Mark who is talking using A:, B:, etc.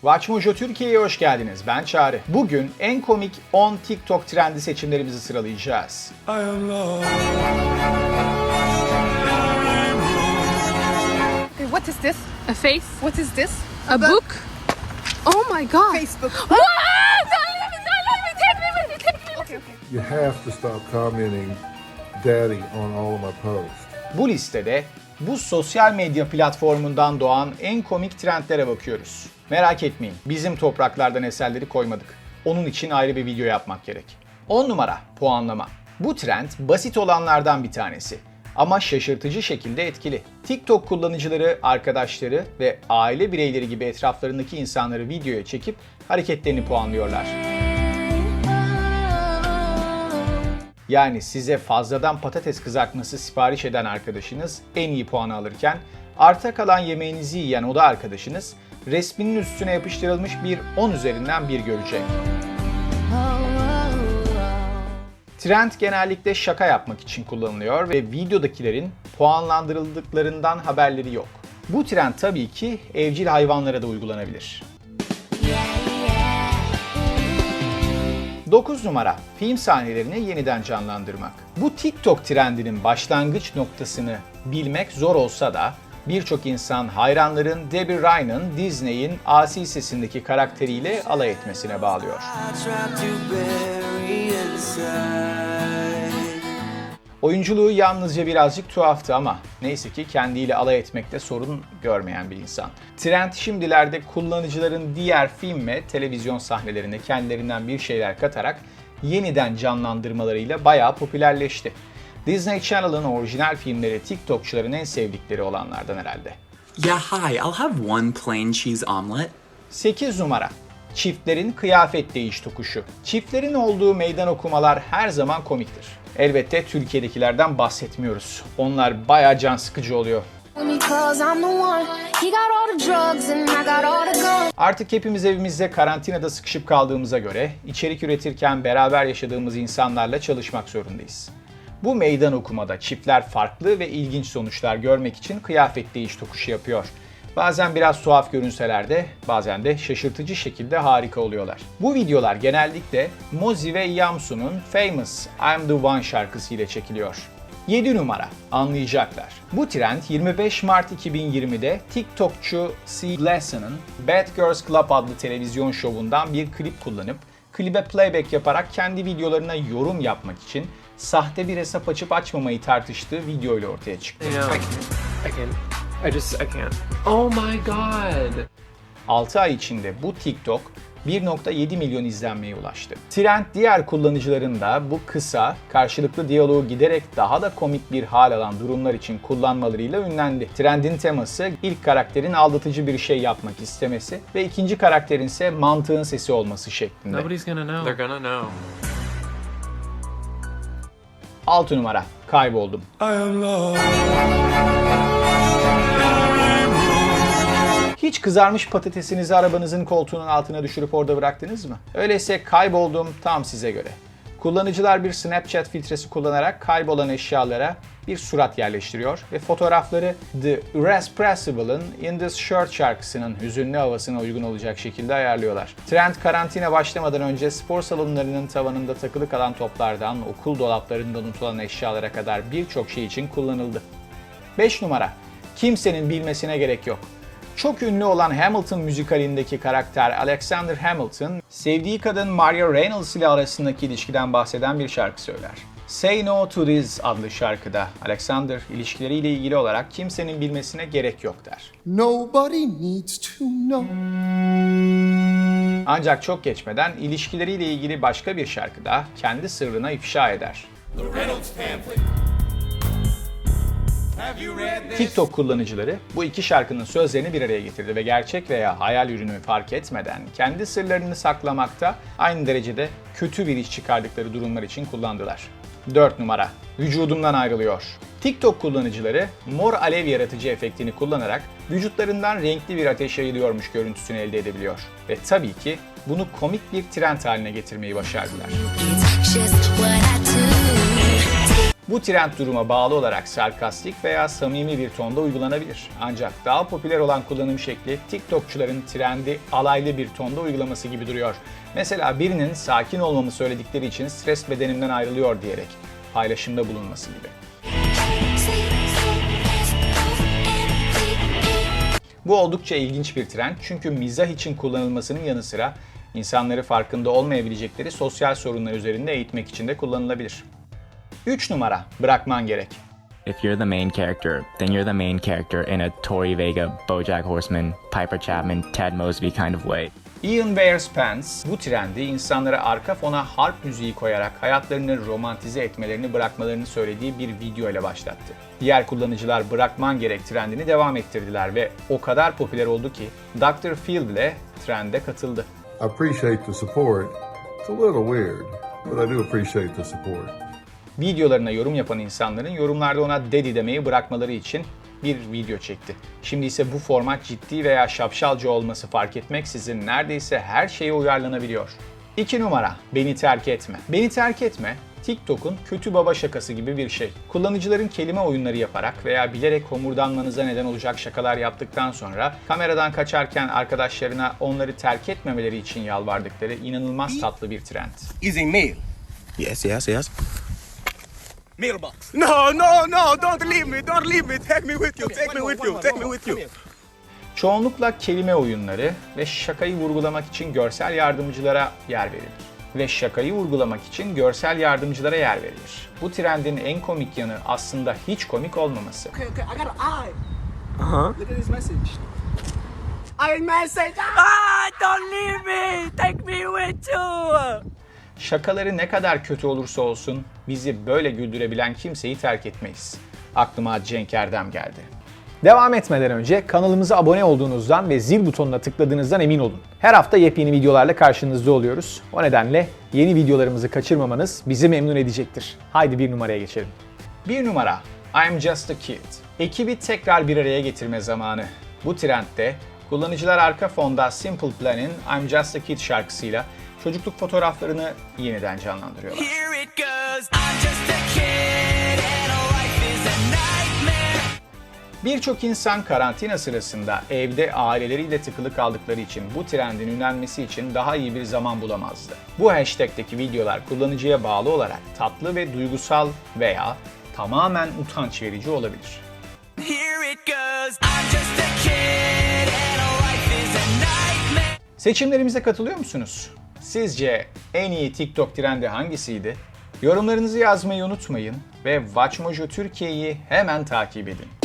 A: Watchmojo Türkiye'ye hoş geldiniz. Ben Çağrı. Bugün en komik 10 TikTok trendi seçimlerimizi sıralayacağız.
B: Okay, what is this?
C: A face?
B: What is this?
C: A book? Oh my god.
B: Facebook.
C: What? You
D: have to stop commenting daddy on all of my posts.
A: Bu listede bu sosyal medya platformundan doğan en komik trendlere bakıyoruz. Merak etmeyin, bizim topraklardan eserleri koymadık. Onun için ayrı bir video yapmak gerek. 10 numara puanlama. Bu trend basit olanlardan bir tanesi ama şaşırtıcı şekilde etkili. TikTok kullanıcıları, arkadaşları ve aile bireyleri gibi etraflarındaki insanları videoya çekip hareketlerini puanlıyorlar. Yani size fazladan patates kızartması sipariş eden arkadaşınız en iyi puanı alırken arta kalan yemeğinizi yiyen o da arkadaşınız resminin üstüne yapıştırılmış bir 10 üzerinden bir görecek. Trend genellikle şaka yapmak için kullanılıyor ve videodakilerin puanlandırıldıklarından haberleri yok. Bu trend tabii ki evcil hayvanlara da uygulanabilir. 9 numara film sahnelerini yeniden canlandırmak. Bu TikTok trendinin başlangıç noktasını bilmek zor olsa da birçok insan hayranların Debbie Ryan'ın Disney'in asi sesindeki karakteriyle alay etmesine bağlıyor. Oyunculuğu yalnızca birazcık tuhaftı ama neyse ki kendiyle alay etmekte sorun görmeyen bir insan. Trend şimdilerde kullanıcıların diğer film ve televizyon sahnelerine kendilerinden bir şeyler katarak yeniden canlandırmalarıyla bayağı popülerleşti. Disney Channel'ın orijinal filmleri TikTokçuların en sevdikleri olanlardan herhalde.
E: Yeah, hi. I'll have one plain cheese omelet.
A: 8 numara. Çiftlerin kıyafet değiş tokuşu. Çiftlerin olduğu meydan okumalar her zaman komiktir. Elbette Türkiye'dekilerden bahsetmiyoruz. Onlar bayağı can sıkıcı oluyor. Artık hepimiz evimizde karantinada sıkışıp kaldığımıza göre içerik üretirken beraber yaşadığımız insanlarla çalışmak zorundayız. Bu meydan okumada çiftler farklı ve ilginç sonuçlar görmek için kıyafet değiş tokuşu yapıyor. Bazen biraz tuhaf görünseler de bazen de şaşırtıcı şekilde harika oluyorlar. Bu videolar genellikle Mozi ve Yamsu'nun Famous I'm the One şarkısı ile çekiliyor. 7 numara anlayacaklar. Bu trend 25 Mart 2020'de TikTokçu C. Lesson'ın Bad Girls Club adlı televizyon şovundan bir klip kullanıp klibe playback yaparak kendi videolarına yorum yapmak için sahte bir hesap açıp açmamayı tartıştığı video ile ortaya çıktı.
F: I. I. I just, I can't. Oh my god.
A: 6 ay içinde bu TikTok 1.7 milyon izlenmeye ulaştı. Trend diğer kullanıcıların da bu kısa, karşılıklı diyaloğu giderek daha da komik bir hal alan durumlar için kullanmalarıyla ünlendi. Trendin teması ilk karakterin aldatıcı bir şey yapmak istemesi ve ikinci karakterin ise mantığın sesi olması şeklinde.
F: Nobody's gonna know. They're gonna know.
A: 6 numara kayboldum. Hiç kızarmış patatesinizi arabanızın koltuğunun altına düşürüp orada bıraktınız mı? Öyleyse kayboldum tam size göre. Kullanıcılar bir Snapchat filtresi kullanarak kaybolan eşyalara bir surat yerleştiriyor ve fotoğrafları The Irrespressible'ın In This Shirt şarkısının hüzünlü havasına uygun olacak şekilde ayarlıyorlar. Trend karantina başlamadan önce spor salonlarının tavanında takılı kalan toplardan okul dolaplarında unutulan eşyalara kadar birçok şey için kullanıldı. 5 numara. Kimsenin bilmesine gerek yok. Çok ünlü olan Hamilton müzikalindeki karakter Alexander Hamilton, sevdiği kadın Maria Reynolds ile arasındaki ilişkiden bahseden bir şarkı söyler. Say No To This adlı şarkıda Alexander ilişkileriyle ilgili olarak kimsenin bilmesine gerek yok der.
G: Nobody needs to know.
A: Ancak çok geçmeden ilişkileriyle ilgili başka bir şarkıda kendi sırrına ifşa eder. TikTok kullanıcıları bu iki şarkının sözlerini bir araya getirdi ve gerçek veya hayal ürünü fark etmeden kendi sırlarını saklamakta aynı derecede kötü bir iş çıkardıkları durumlar için kullandılar. 4 numara. Vücudumdan ayrılıyor. TikTok kullanıcıları mor alev yaratıcı efektini kullanarak vücutlarından renkli bir ateş yayılıyormuş görüntüsünü elde edebiliyor. Ve tabii ki bunu komik bir trend haline getirmeyi başardılar. Bu trend duruma bağlı olarak sarkastik veya samimi bir tonda uygulanabilir. Ancak daha popüler olan kullanım şekli TikTokçuların trendi alaylı bir tonda uygulaması gibi duruyor. Mesela birinin sakin olmamı söyledikleri için stres bedenimden ayrılıyor diyerek paylaşımda bulunması gibi. Bu oldukça ilginç bir trend çünkü mizah için kullanılmasının yanı sıra insanları farkında olmayabilecekleri sosyal sorunlar üzerinde eğitmek için de kullanılabilir. 3 numara bırakman gerek.
H: If you're the main character, then you're the main character in a Tori Vega, BoJack Horseman, Piper Chapman, Ted Mosby kind of way.
A: Ian Wears Pants bu trendi insanlara arka fona harp müziği koyarak hayatlarını romantize etmelerini bırakmalarını söylediği bir video ile başlattı. Diğer kullanıcılar bırakman gerek trendini devam ettirdiler ve o kadar popüler oldu ki Dr. Phil bile trende katıldı.
D: I appreciate the support. It's a little weird, but I do appreciate the support.
A: Videolarına yorum yapan insanların yorumlarda ona dedi demeyi bırakmaları için bir video çekti. Şimdi ise bu format ciddi veya şapşalca olması fark etmeksizin neredeyse her şeye uyarlanabiliyor. 2 numara Beni terk etme. Beni terk etme TikTok'un kötü baba şakası gibi bir şey. Kullanıcıların kelime oyunları yaparak veya bilerek homurdanmanıza neden olacak şakalar yaptıktan sonra kameradan kaçarken arkadaşlarına onları terk etmemeleri için yalvardıkları inanılmaz tatlı bir trend.
I: Is meal.
J: Yes, yes, yes.
I: Mailbox. No, no, no! Don't leave me! Don't leave me! Take me with you! Take me with you! Take me with you!
A: Çoğunlukla kelime oyunları ve şakayı vurgulamak için görsel yardımcılara yer verilir. Ve şakayı vurgulamak için görsel yardımcılara yer verilir. Bu trendin en komik yanı aslında hiç komik olmaması.
I: Okay, okay, I got an eye. Uh huh. Look at this message. I message. Ah! Don't leave me! Take me with you!
A: Şakaları ne kadar kötü olursa olsun bizi böyle güldürebilen kimseyi terk etmeyiz. Aklıma Cenk Erdem geldi. Devam etmeden önce kanalımıza abone olduğunuzdan ve zil butonuna tıkladığınızdan emin olun. Her hafta yepyeni videolarla karşınızda oluyoruz. O nedenle yeni videolarımızı kaçırmamanız bizi memnun edecektir. Haydi bir numaraya geçelim. Bir numara I'm Just a Kid. Ekibi tekrar bir araya getirme zamanı. Bu trendde kullanıcılar arka fonda Simple Plan'in I'm Just a Kid şarkısıyla çocukluk fotoğraflarını yeniden canlandırıyorlar. Birçok insan karantina sırasında evde aileleriyle tıkılı kaldıkları için bu trendin ünlenmesi için daha iyi bir zaman bulamazdı. Bu hashtag'teki videolar kullanıcıya bağlı olarak tatlı ve duygusal veya tamamen utanç verici olabilir.
J: Here it goes.
A: Seçimlerimize katılıyor musunuz? Sizce en iyi TikTok trendi hangisiydi? Yorumlarınızı yazmayı unutmayın ve Watchmojo Türkiye'yi hemen takip edin.